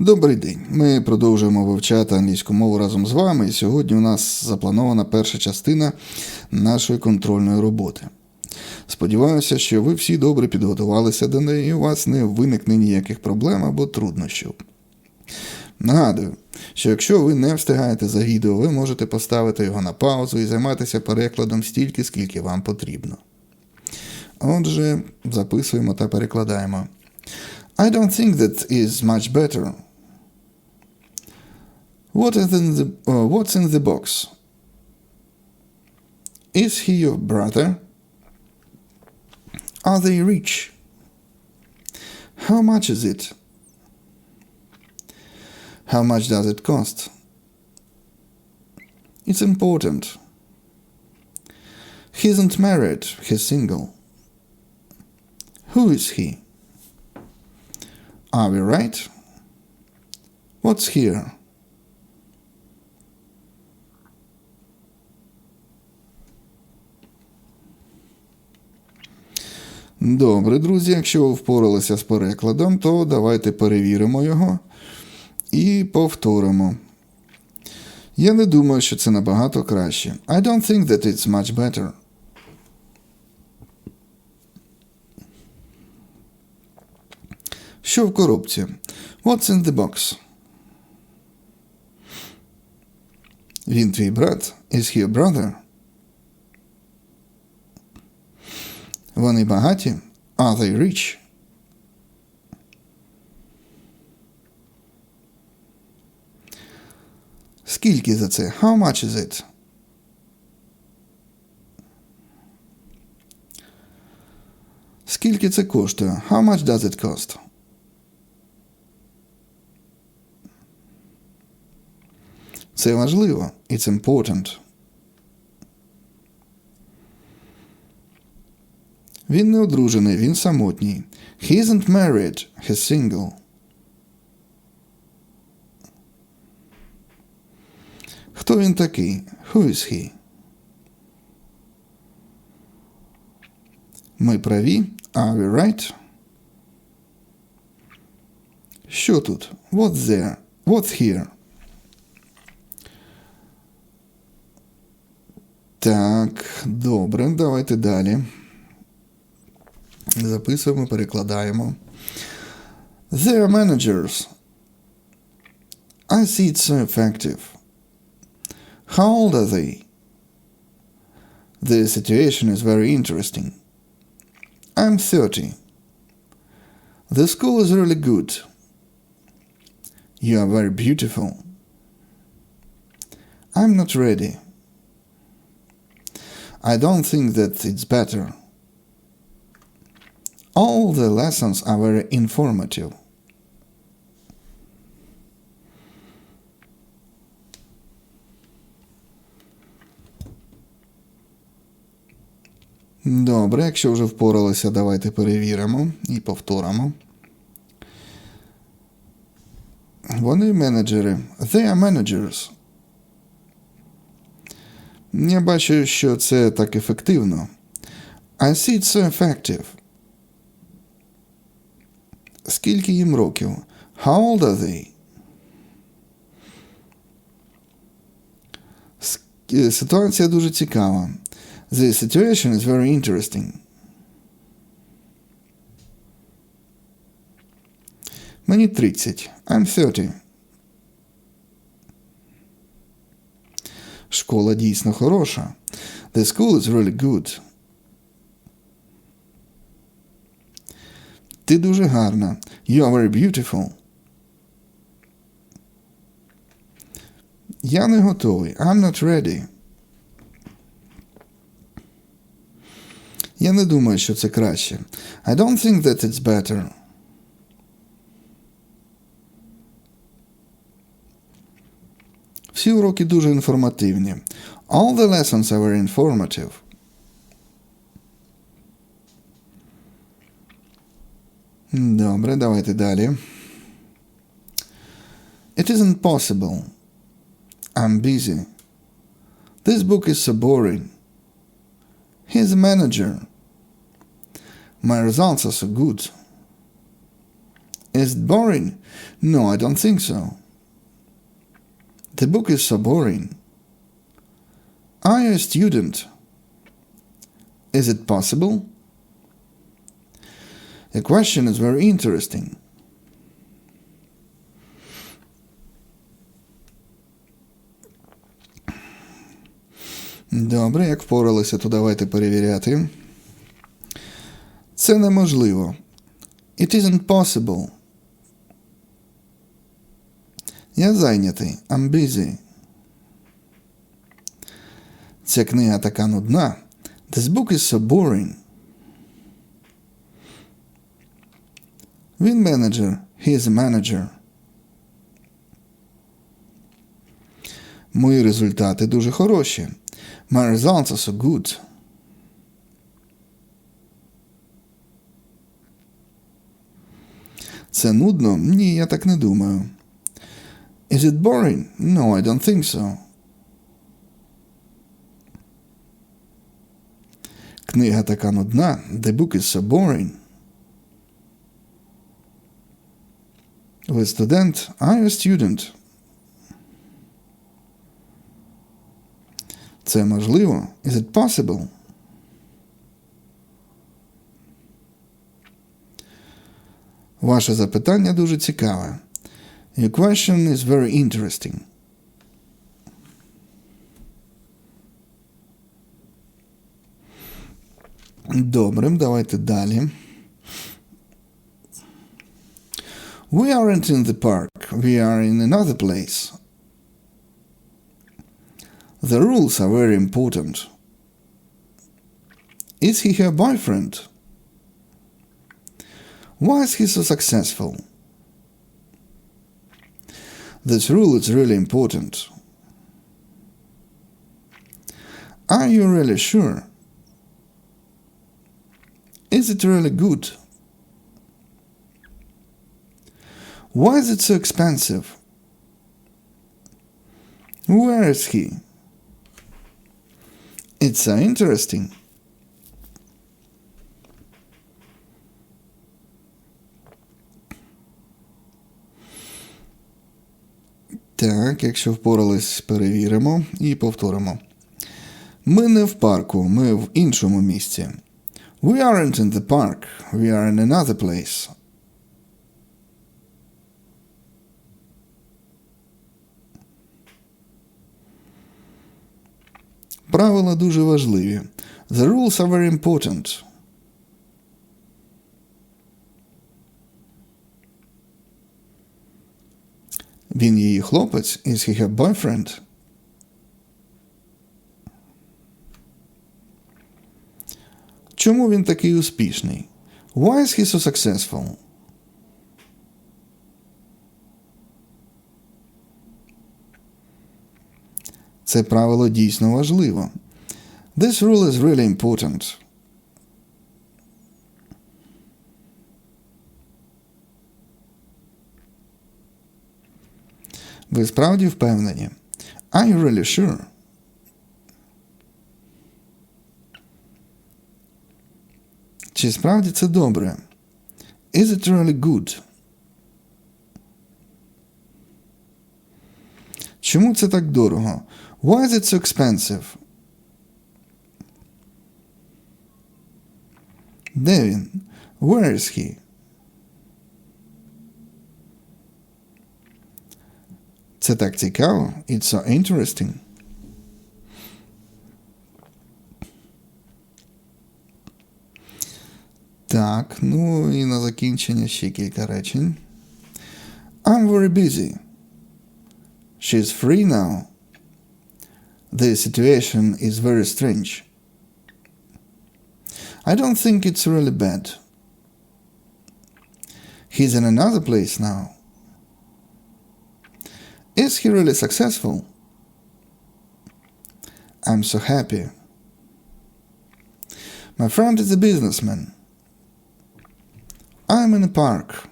Добрий день. Ми продовжуємо вивчати англійську мову разом з вами. І сьогодні у нас запланована перша частина нашої контрольної роботи. Сподіваюся, що ви всі добре підготувалися до неї і у вас не виникне ніяких проблем або труднощів. Нагадую, що якщо ви не встигаєте за відео, ви можете поставити його на паузу і займатися перекладом стільки, скільки вам потрібно. Отже, записуємо та перекладаємо. I don't think that is much better. What is in the uh, what's in the box? Is he your brother? Are they rich? How much is it? How much does it cost? It's important. He isn't married, he's single. Who is he? Are we right? What's here? Добре, друзі, якщо ви впоралися з перекладом, то давайте перевіримо його і повторимо. Я не думаю, що це набагато краще. I don't think that it's much better. Що в коробці? What's in the box? Він твій брат? Is he a brother? Вони багаті? Are they rich? Скільки за це? How much is it? Скільки це коштує? How much does it cost? Це важливо. It's important. Він не одружений, він самотній. He isn't married, he's single. Хто він такий? Who is he? Ми праві. Are we right? Що тут? What's there? What's here? Так, добре, давайте далі. Записуємо, перекладаємо. They are managers. I see it's so effective. How old are they? The situation is very interesting. I'm 30. The school is really good. You are very beautiful. I'm not ready. I don't think that it's better. All the lessons are very informative. Добре, якщо вже впоралися, давайте перевіримо і повторимо. Вони менеджери. They are managers. Я бачу, що це так ефективно. I see it so effective. Скільки їм років? How old are they? Ситуація дуже цікава. The situation is very interesting. Мені 30. I'm 30. Школа дійсно хороша. The school is really good. Ти дуже гарна. You are very beautiful. Я не готовий. I'm not ready. Я не думаю, що це краще. I don't think that it's better. Всі уроки дуже інформативні. All the lessons are very informative. Добре, давайте далі. It isn't possible. I'm busy. This book is so boring. He's a manager. My results are so good. Is it boring? No, I don't think so. The book is so boring. Are you a student? Is it possible? The question is very interesting. Добре, як впоралися, то давайте перевіряти. Це неможливо. It isn't possible. Я зайнятий. I'm busy. Ця книга така нудна. This book is so boring. Він менеджер. He is a manager. Мої результати дуже хороші. My results are so good. Це нудно? Ні, я так не думаю. Is it boring? No, I don't think so. Книга така нудна. The book is so boring. Ви студент? You a student? Це можливо? Is it possible? Ваше запитання дуже цікаве. Your question is very interesting. Добре, давайте далі. We aren't in the park. We are in another place. The rules are very important. Is he her boyfriend? Why is he so successful? This rule is really important. Are you really sure? Is it really good? Why is it so expensive? Where is he? It's so interesting. Так, якщо впорались, перевіримо і повторимо. Ми не в парку, ми в іншому місці. We aren't in the park, we are in another place. Правила дуже важливі. The rules are very important. Він її хлопець, is he her boyfriend? Чому він такий успішний? Why is he so successful? Це правило дійсно важливо. This rule is really important. Ви справді впевнені? Are you really sure? Чи справді це добре? Is it really good? Чому це так дорого? Why is it so expensive? Де він? Where is he? Це так цікаво. It's so interesting. Так, ну і на закінчення ще кілька речень. I'm very busy. She's free now. The situation is very strange. I don't think it's really bad. He's in another place now. Is he really successful? I'm so happy. My friend is a businessman. I'm in a park.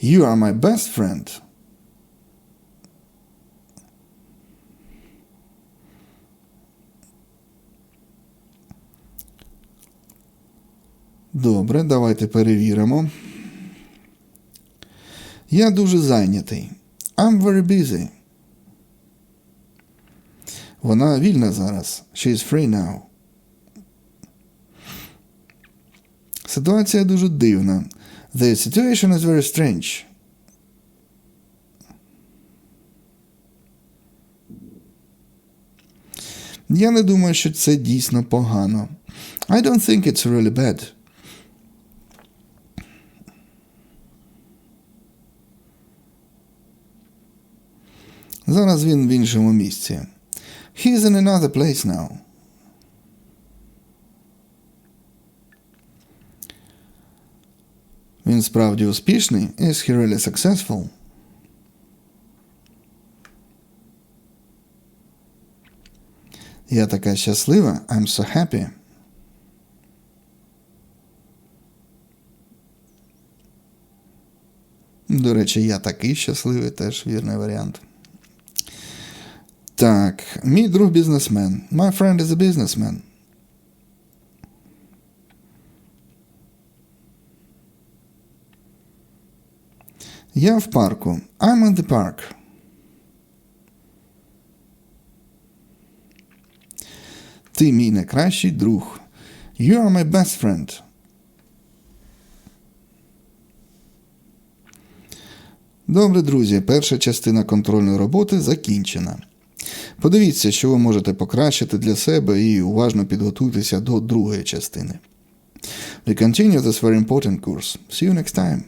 You are my best friend. Добре, давайте перевіримо. Я дуже зайнятий. I'm very busy. Вона вільна зараз. She's free now. Ситуація дуже дивна. The situation is very strange. Я не думаю, що це дійсно погано. I don't think it's really bad. Зараз він в іншому місці. He's in another place now. Він справді успішний. Is he really successful? Я така щаслива. I'm so happy. До речі, я такий щасливий, теж вірний варіант. Так, мій друг бізнесмен. My friend is a businessman. Я в парку. I'm in the park. Ти мій найкращий друг. You are my best friend. Добре, друзі, перша частина контрольної роботи закінчена. Подивіться, що ви можете покращити для себе і уважно підготуйтеся до другої частини. We continue this very important course. See you next time.